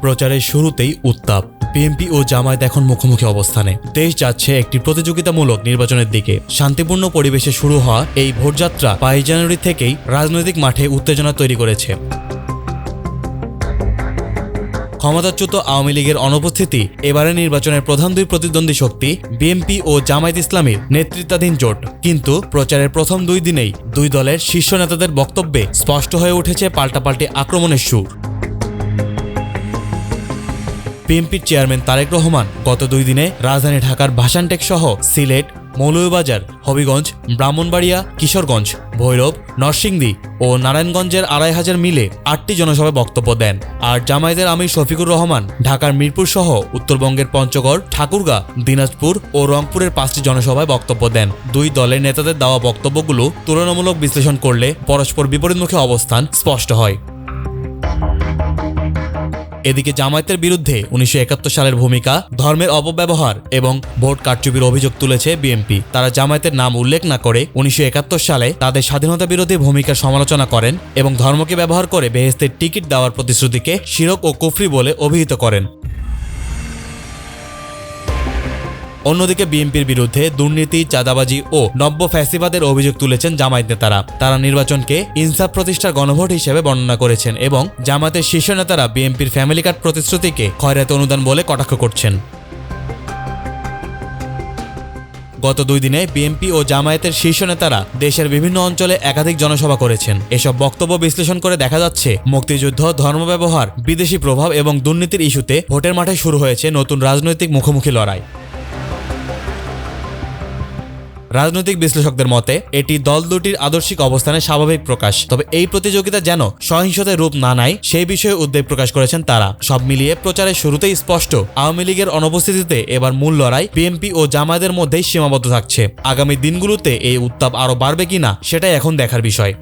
প্রচারের শুরুতেই উত্তাপ। বিএনপি ও জামায়াত এখন মুখোমুখি অবস্থানে। দেশ যাচ্ছে একটি প্রতিযোগিতামূলক নির্বাচনের দিকে। শান্তিপূর্ণ পরিবেশে শুরু হওয়া এই ভোটযাত্রা বাইশ জানুয়ারি থেকেই রাজনৈতিক মাঠে উত্তেজনা তৈরি করেছে। ক্ষমতাচ্যুত আওয়ামী লীগের অনুপস্থিতি, এবারের নির্বাচনের প্রধান দুই প্রতিদ্বন্দ্বী শক্তি, বিএনপি ও জামায়াত ইসলামীর নেতৃত্বাধীন জোট। কিন্তু প্রচারের প্রথম দুই দিনেই দুই দলের শীর্ষ নেতাদের বক্তব্যে স্পষ্ট হয়ে উঠেছে পাল্টাপাল্টি আক্রমণের সুর। বিএনপির চেয়ারম্যান তারেক রহমান গত দুই দিনে রাজধানী ঢাকার ভাসানটেক সহ সিলেট, মৌলভীবাজার, হবিগঞ্জ, ব্রাহ্মণবাড়িয়া, কিশোরগঞ্জ, ভৈরব, নরসিংদী ও নারায়ণগঞ্জের আড়াই হাজার মিলে আটটি জনসভায় বক্তব্য দেন। আর জামায়াতের আমির শফিকুর রহমান ঢাকার মিরপুর সহ উত্তরবঙ্গের পঞ্চগড়, ঠাকুরগাঁ, দিনাজপুর ও রংপুরের পাঁচটি জনসভায় বক্তব্য দেন। দুই দলের নেতাদের দেওয়া বক্তব্যগুলো তুলনামূলক বিশ্লেষণ করলে পরস্পর বিপরীতমুখী অবস্থান স্পষ্ট হয়। এদিকে জামায়াতের বিরুদ্ধে উনিশশো একাত্তর সালের ভূমিকা, ধর্মের অপব্যবহার এবং ভোট কারচুপির অভিযোগ তুলেছে বিএনপি। তারা জামায়াতের নাম উল্লেখ না করে উনিশশো একাত্তর সালে তাদের স্বাধীনতা বিরোধী ভূমিকার সমালোচনা করেন এবং ধর্মকে ব্যবহার করে বেহেস্তের টিকিট দেওয়ার প্রতিশ্রুতিকে শিরক ও কুফরি বলে অভিহিত করেন। অন্যদিকে বিএনপির বিরুদ্ধে দুর্নীতি, চাঁদাবাজি ও নব্য ফ্যাসিবাদের অভিযোগ তুলেছেন জামায়াত নেতারা। তারা নির্বাচনকে ইনসাফ প্রতিষ্ঠার গণভোট হিসেবে বর্ণনা করেছেন এবং জামায়াতের শীর্ষ নেতারা বিএনপির ফ্যামিলি কার্ড প্রতিশ্রুতিকে খয়রাতে অনুদান বলে কটাক্ষ করছেন। গত দুই দিনে বিএনপি ও জামায়াতের শীর্ষ নেতারা দেশের বিভিন্ন অঞ্চলে একাধিক জনসভা করেছেন। এসব বক্তব্য বিশ্লেষণ করে দেখা যাচ্ছে, মুক্তিযুদ্ধ ধর্ম ব্যবহার বিদেশি প্রভাব এবং দুর্নীতির ইস্যুতে ভোটের মাঠে শুরু হয়েছে নতুন রাজনৈতিক মুখোমুখি লড়াই। রাজনৈতিক বিশ্লেষকদের মতে, এটি দল দুটির আদর্শিক অবস্থানের স্বাভাবিক প্রকাশ। তবে এই প্রতিযোগিতা যেন সহিংসতার রূপ না নেয়, সেই বিষয়ে উদ্বেগ প্রকাশ করেছেন তারা। সব মিলিয়ে প্রচারের শুরুতেই স্পষ্ট, আওয়ামী লীগের অনুপস্থিতিতে এবার মূল লড়াই বিএনপি ও জামায়াতের মধ্যেই সীমাবদ্ধ থাকছে। আগামী দিনগুলোতে এই উত্তাপ আরও বাড়বে কিনা, সেটাই এখন দেখার বিষয়।